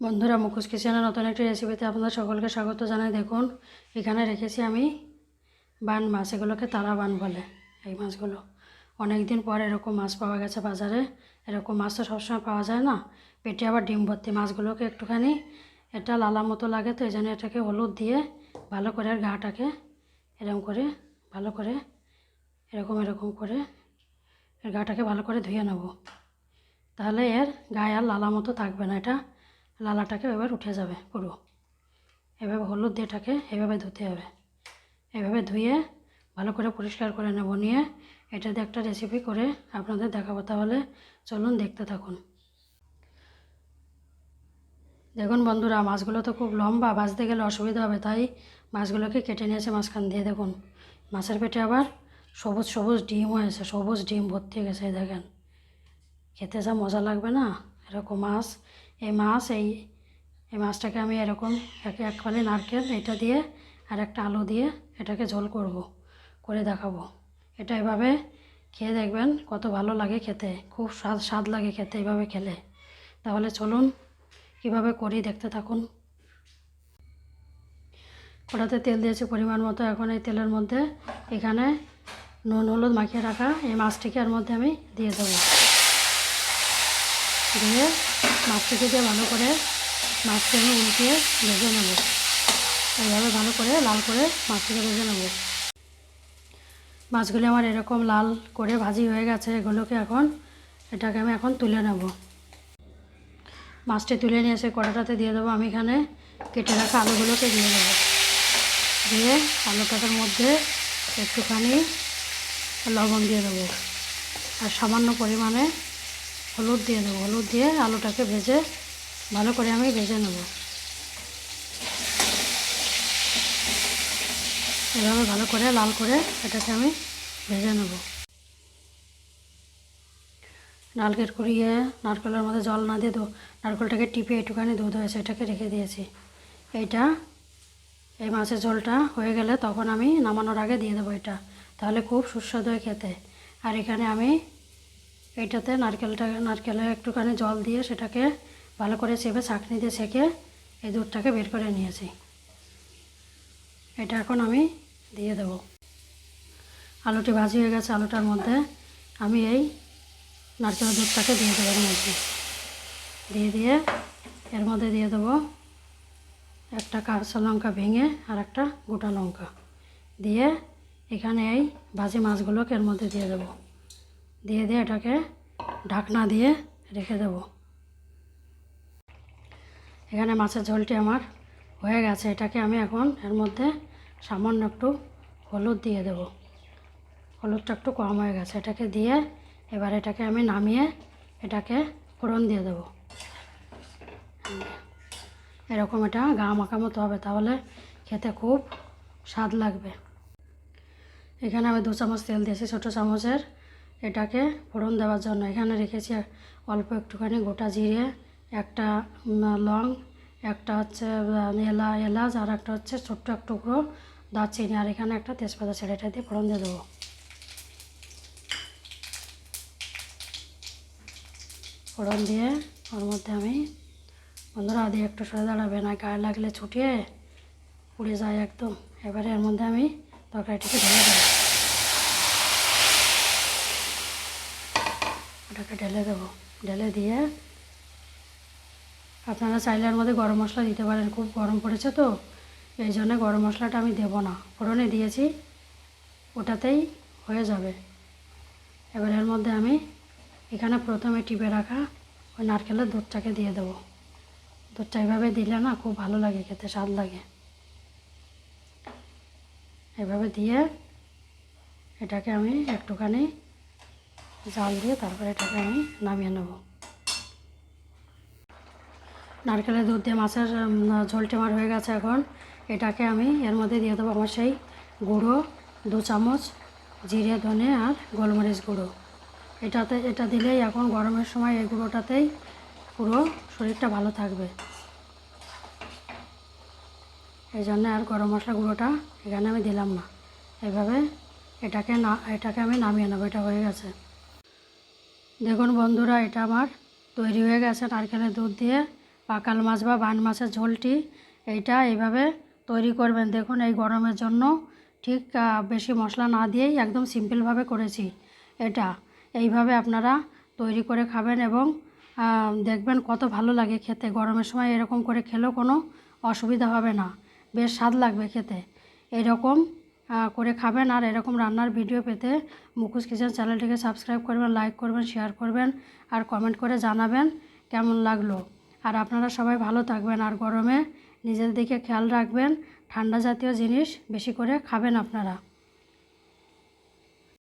বন্ধুরা মুখোশ কিচেনের নতুন একটি রেসিপিতে আপনাদের সকলকে স্বাগত জানাই। দেখুন, এখানে রেখেছি আমি বান মাছ, এগুলোকে তারা বান বলে এই মাছগুলো। অনেক দিন পর এরকম মাছ পাওয়া গেছে বাজারে। এরকম মাছ তো সবসময় পাওয়া যায় না। পেটে আবার ডিম ভর্তি মাছগুলোকে একটুখানি এটা লালা মতো লাগে তো এই জন্য এটাকে হলুদ দিয়ে ভালো করে আর গাটাকে এরকম করে, ভালো করে এরকম এরকম করে এর গাটাকে ভালো করে ধুয়ে নেব। তাহলে এর গায়ে আর লালা মতো থাকবে না এটা। লালাটাকে এবার উঠে যাবে পুরো। এভাবে হলুদ দিয়ে এভাবে ধুতে হবে। এভাবে ধুয়ে ভালো করে পরিষ্কার করে নেব নিয়ে। এটা দিয়ে একটা রেসিপি করে আপনাদের দেখাবো তাহলে। চলুন দেখতে থাকুন। দেখুন বন্ধুরা, মাছগুলো তো খুব লম্বা বাজতে গেলে অসুবিধা হবে, তাই মাছগুলোকে কেটে নিয়েছে মাঝখান দিয়ে দেখুন। মাছের পেটে আবার সবুজ সবুজ ডিম হয়েছে সবুজ ডিম ভর্তি গেছে দেখেন। খেতে যা মজা লাগবে না? এরকম মাছ এই মাছ, এই এই মাছটাকে আমি এরকম এক এক ফালি নারকেল, এটা দিয়ে আর একটা আলু দিয়ে এটাকে ঝোল করব, করে দেখাবো। এটা এভাবে খেয়ে দেখবেন কত ভালো লাগে খেতে, খুব স্বাদ স্বাদ লাগে খেতে এভাবে খেলে। তাহলে চলুন কীভাবে করি দেখতে থাকুন। কড়াতে তেল দিয়েছি পরিমাণ মতো, এখন এই তেলের মধ্যে এখানে নুন, হলুদ মাখিয়ে রাখা এই মাছটিকে এর মধ্যে আমি দিয়ে দেবো। দিয়ে মাছটিকে দিয়ে ভালো করে মাছকে আমি উল্টিয়ে ভেজে নেব। এইভাবে ভালো করে লাল করে মাছটাকে ভেজে নেব। মাছগুলি আমার এরকম লাল করে ভাজি হয়ে গেছে, এগুলোকে এখন এটাকে আমি এখন তুলে নেব। মাছটি তুলে নিয়ে এসে কড়াটাতে দিয়ে দেবো। আমি এখানে কেটে রাখা আলুগুলোকে দিয়ে দেবো। দিয়ে আলুটার মধ্যে একটুখানি লবণ দিয়ে দেবো। আর সামান্য পরিমাণে হলুদ দিয়ে দেবো হলুদ দিয়ে আলুটাকে ভেজে ভালো করে আমি ভেজে নেব। এভাবে ভালো করে লাল করে এটাকে আমি ভেজে নেব। নারকেল কুড়িয়ে নারকেলের মধ্যে জল না দিয়ে নারকেলটাকে টিপে একটুখানি দুধ হয়েছে, এটাকে রেখে দিয়েছি। এইটা, এই মাছের ঝোলটা হয়ে গেলে তখন আমি নামানোর আগে দিয়ে দেবো এটা, তাহলে খুব সুস্বাদু খেতে। আর এখানে আমি এইটাতে নারকেলটা, নারকেলে একটুখানি জল দিয়ে সেটাকে ভালো করে চেপে দিয়ে ছেঁকে এই দুধটাকে বের করে নিয়েছি। এটা এখন আমি দিয়ে দেব। আলুটি ভাজি হয়ে গেছে আলুটার মধ্যে। আমি এই নারকেলের দুধটাকে দিয়ে দেবো মধ্যে। দিয়ে দিয়ে এর মধ্যে দিয়ে দেবো একটা কাঁচা লঙ্কা ভেঙে আর একটা গোটা লঙ্কা। দিয়ে এখানে এই ভাজি মাছগুলোকে এর মধ্যে দিয়ে দেবো। দিয়ে দিয়ে এটাকে ঢাকনা দিয়ে রেখে দেব। এখানে মাছের ঝোলটি আমার হয়ে গেছে। এটাকে আমি এখন এর মধ্যে সামান্য একটু হলুদ দিয়ে দেব। হলুদটা একটু কম হয়ে গেছে। এটাকে দিয়ে এবার এটাকে আমি নামিয়ে এটাকে ফোড়ন দিয়ে দেবো। এরকম এটা গা মাখা মতো হবে, তাহলে খেতে খুব স্বাদ লাগবে। এখানে আমি দু চামচ তেল দিয়েছি ছোটো চামচের। এটাকে ফোড়ন দেওয়ার জন্য। এখানে রেখেছি অল্প একটুখানি গোটা জিরে, একটা লং, একটা হচ্ছে এলা, এলাচ, আর একটা হচ্ছে ছোট্ট এক টুকরো দারচিনি, আর এখানে একটা তেজপাতা ছেড়ে এটা দিয়ে ফোড়ন দিয়ে দেবো। ফোড়ন দিয়ে ওর মধ্যে আমি, বন্ধুরা দিয়ে একটু সরে দাঁড়াবে না, গায়ে লাগলে ছুটিয়ে পুড়ে যায় একদম। এবারে এর মধ্যে আমি তরকারিটিকে ঢেলে দেবো। ওটাকে ঢেলে দেবো। ঢেলে দিয়ে আপনারা চাইলে মধ্যে গরম মশলা দিতে পারেন, খুব গরম পড়েছে তো, এই জন্য গরম মশলাটা আমি দেবো না। ফোড়নে দিয়েছি, ওটাতেই হয়ে যাবে। এবার এর মধ্যে আমি এখানে প্রথমে টিপে রাখা ওই নারকেলের দুধটাকে দিয়ে দেবো। দুধটা এভাবে দিলে না খুব ভালো লাগে, খেতে স্বাদ লাগে। এভাবে দিয়ে এটাকে আমি একটুখানি জাল দিয়ে তারপরে এটাকে আমি নামিয়ে নেব। নারকেলের দুধ দিয়ে মাছের উম, ঝোলটি আমার হয়ে গেছে এখন। এটাকে আমি এর মধ্যে দিয়ে দেবো আমার সেই গুঁড়ো দু চামচ জিরে ধনে আর গোলমরিচ গুঁড়ো। এটাতে এটা দিলেই এখন গরমের সময় এই গুঁড়োটাতেই পুরো শরীরটা ভালো থাকবে। এই জন্য আর গরম মশলা গুঁড়োটা এখানে আমি দিলাম না। এভাবে এটাকে না এটাকে আমি নামিয়ে নেব এটা হয়ে গেছে। দেখুন বন্ধুরা, এটা আমার তৈরি হয়ে গেছে নারকেলের দুধ দিয়ে। পাকাল মাছ বা বান মাছের ঝোলটি এইটা এইভাবে তৈরি করবেন। দেখুন এই গরমের জন্য ঠিক বেশি মশলা না দিয়েই একদম সিম্পলভাবে করেছি এটা। এইভাবে আপনারা তৈরি করে খাবেন এবং দেখবেন কত ভালো লাগে খেতে। গরমের সময় এরকম করে খেলেও কোনো অসুবিধা হবে না। বেশ স্বাদ লাগবে খেতে। এরকম করে খাবেন। আর এরকম রান্নার ভিডিও পেতে মুখোশ কিচেন চ্যানেলটিকে সাবস্ক্রাইব করবেন লাইক করবেন শেয়ার করবেন আর কমেন্ট করে জানাবেন কেমন লাগল। আর আপনারা সবাই ভালো থাকবেন আর গরমে নিজের দিকে খেয়াল রাখবেন। ঠান্ডা জাতীয় জিনিস বেশি করে খাবেন আপনারা।